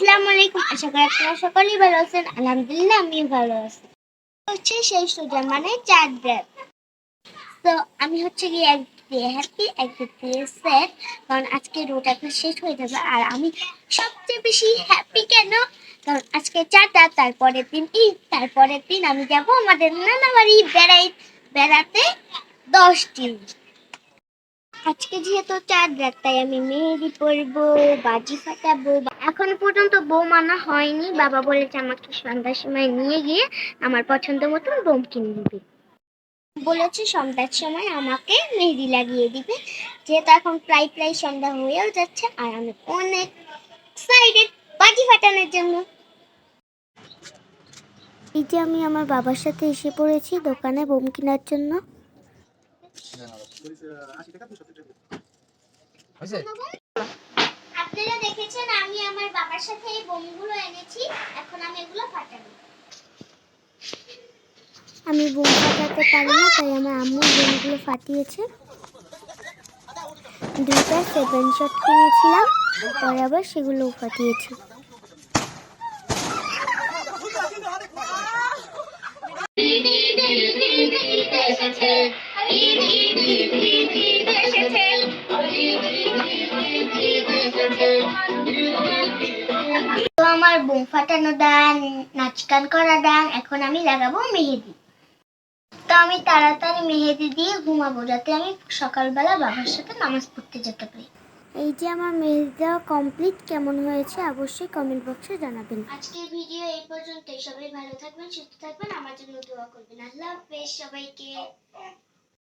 আসসালামু আলাইকুম। আশা করি আপনারা সকলেই ভালো আছেন। আলহামদুলিল্লাহ, আমিও ভালো আছি। হচ্ছে সেই সোজা মানে চার রাত। তো আমি হচ্ছে গিয়ে একদিক দিয়ে হ্যাপি একদিক দিয়ে স্যাড কারণ আজকে রোটাটা শেষ হয়ে যাবে। আর আমি সবচেয়ে বেশি হ্যাপি কেন? কারণ আজকে চার রাত, তারপরের দিন ঈদ, তারপরের দিন আমি যাব আমাদের নানা বাড়ি বেড়াই বেড়াতে দশ দিন। আজকে যেহেতু চার রাত, তাই আমি মেহেদি পরবো, বাজি ফাটাবো। এখন পর্যন্ত বোম আনা হয়নি, বাবা বলেছে আমাকে সন্ধ্যার সময় নিয়ে গিয়ে আমার পছন্দ মতন বোম কিনে দিবে। বলেছে সন্ধ্যার সময় আমাকে মেহেদি লাগিয়ে দিবে। যেহেতু এখন প্রায় প্রায় সন্ধ্যা হয়েও যাচ্ছে, আর আমি অনেক এক্সাইটেড বাজি ফাটানোর জন্য। এই যে আমি আমার বাবার সাথে এসে পড়েছি দোকানে বোম কেনার জন্য। আপনারা দেখেছেন আমি আমার বাবার সাথে এই বোমগুলো এনেছি এখন আমি এগুলো ফাটাবো আমি বোম ফাটাতে পারি না তাই আমার আম্মু বোমগুলো ফাটিয়েছে দুইটা সেভেন শট কিনেছিলাম পরে আবার সেগুলো ফাটিয়েছি আমার বোম ফাটানো দান নাচ গান করা দান এখন আমি লাগাবো মেহেদি। তো আমি তাড়াতাড়ি মেহেদি দিয়ে ঘুমাবো যাতে আমি সকালবেলা বাবার সাথে নামাজ পড়তে যেতে পারি। এই যে আমার মেহেদি দেওয়া কমপ্লিট কেমন হয়েছে অবশ্যই কমেন্ট বক্সে জানাবেন। আজকের ভিডিও এই পর্যন্তই। সবাই ভালো থাকবেন সুস্থ থাকবেন আমার জন্য দোয়া করবেন। আল্লাহ হাফেজ সবাইকে।